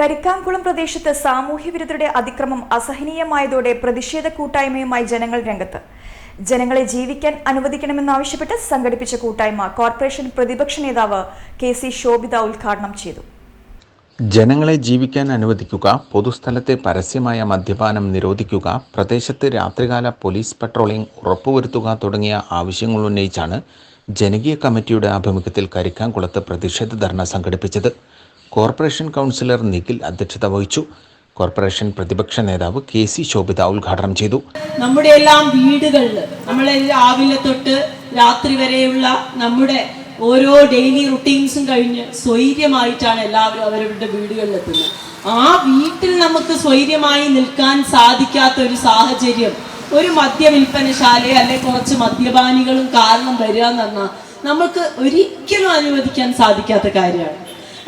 കരിക്കാംകുളം പ്രദേശത്ത് സാമൂഹ്യ വിരുദ്ധരുടെ അതിക്രമം അസഹനീയമായതോടെ പ്രതിഷേധ കൂട്ടായ്മയുമായി ജനങ്ങൾ രംഗത്ത്. ജനങ്ങളെ ജീവിക്കാൻ അനുവദിക്കണമെന്നാവശ്യപ്പെട്ട് സംഘടിപ്പിച്ച കൂട്ടായ്മ കോർപ്പറേഷൻ പ്രതിപക്ഷ നേതാവ് കെ സി ശോഭിത ഉദ്ഘാടനം ചെയ്തു. ജനങ്ങളെ ജീവിക്കാൻ അനുവദിക്കുക പൊതുസ്ഥലത്തെ പരസ്യമായ മദ്യപാനം നിരോധിക്കുക പ്രദേശത്ത് രാത്രികാല പോലീസ് പട്രോളിംഗ് ഉറപ്പുവരുത്തുക തുടങ്ങിയ ആവശ്യങ്ങൾ ഉന്നയിച്ചാണ് ജനകീയ കമ്മിറ്റിയുടെ ആഭിമുഖ്യത്തിൽ കരിക്കാംകുളത്ത് പ്രതിഷേധ ധർണ സംഘടിപ്പിച്ചത്. കോർപ്പറേഷൻ കൗൺസിലർ നിഖിൽ അധ്യക്ഷത വഹിച്ചു. കോർപ്പറേഷൻ പ്രതിപക്ഷ നേതാവ് കെ സി ശോഭിത ഉദ്ഘാടനം ചെയ്തു. നമ്മുടെ എല്ലാം വീടുകളിൽ നമ്മളെ രാവിലെ തൊട്ട് രാത്രി വരെയുള്ള നമ്മുടെ ഓരോ ഡെയിലി റുട്ടീൻസും കഴിഞ്ഞ് സ്വൈര്യമായിട്ടാണ് എല്ലാവരും അവരവരുടെ വീടുകളിൽ എത്തുന്നത്. ആ വീട്ടിൽ നമുക്ക് സ്വൈര്യമായി നിൽക്കാൻ സാധിക്കാത്ത ഒരു സാഹചര്യം ഒരു മദ്യവിൽപ്പനശാലയോ അല്ലെ കുറച്ച് മദ്യപാനികളും കാരണം വരിക എന്ന് പറഞ്ഞാൽ നമുക്ക് ഒരിക്കലും അനുവദിക്കാൻ സാധിക്കാത്ത കാര്യമാണ്.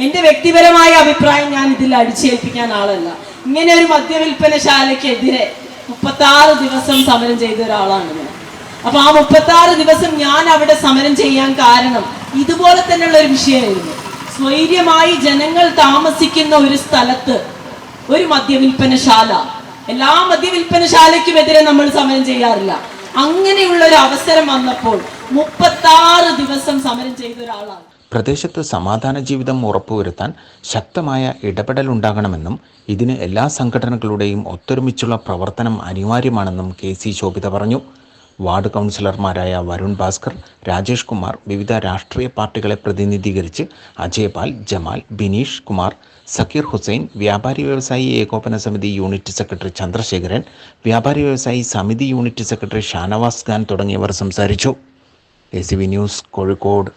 എന്റെ വ്യക്തിപരമായ അഭിപ്രായം ഞാൻ ഇതിൽ അടിച്ചേൽപ്പിക്കാൻ ആളല്ല. ഇങ്ങനെ ഒരു മദ്യവിൽപ്പനശാലയ്ക്കെതിരെ മുപ്പത്താറ് ദിവസം സമരം ചെയ്ത ഒരാളാണ് ഞാൻ. അപ്പൊ ആ മുപ്പത്താറ് ദിവസം ഞാൻ അവിടെ സമരം ചെയ്യാൻ കാരണം ഇതുപോലെ തന്നെയുള്ള ഒരു വിഷയമായിരുന്നു. സ്വൈര്യമായി ജനങ്ങൾ താമസിക്കുന്ന ഒരു സ്ഥലത്ത് ഒരു മദ്യവിൽപ്പനശാല. എല്ലാ മദ്യവിൽപ്പനശാലയ്ക്കുമെതിരെ നമ്മൾ സമരം ചെയ്യാറില്ല. അങ്ങനെയുള്ള ഒരു അവസരം വന്നപ്പോൾ മുപ്പത്താറ് ദിവസം സമരം ചെയ്ത ഒരാളാണ്. പ്രദേശത്ത് സമാധാന ജീവിതം ഉറപ്പുവരുത്താൻ ശക്തമായ ഇടപെടലുണ്ടാകണമെന്നും ഇതിന് എല്ലാ സംഘടനകളുടെയും ഒത്തൊരുമിച്ചുള്ള പ്രവർത്തനം അനിവാര്യമാണെന്നും കെ സി ശോഭിത പറഞ്ഞു. വാർഡ് കൗൺസിലർമാരായ വരുൺ ഭാസ്കർ രാജേഷ് കുമാർ വിവിധ രാഷ്ട്രീയ പാർട്ടികളെ പ്രതിനിധീകരിച്ച് അജയ്പാൽ ജമാൽ ബിനീഷ് കുമാർ സക്കീർ ഹുസൈൻ വ്യാപാരി വ്യവസായി ഏകോപന സമിതി യൂണിറ്റ് സെക്രട്ടറി ചന്ദ്രശേഖരൻ വ്യാപാരി വ്യവസായി സമിതി യൂണിറ്റ് സെക്രട്ടറി ഷാനവാസ് ഖാൻ തുടങ്ങിയവർ സംസാരിച്ചു. A news Kozhikode.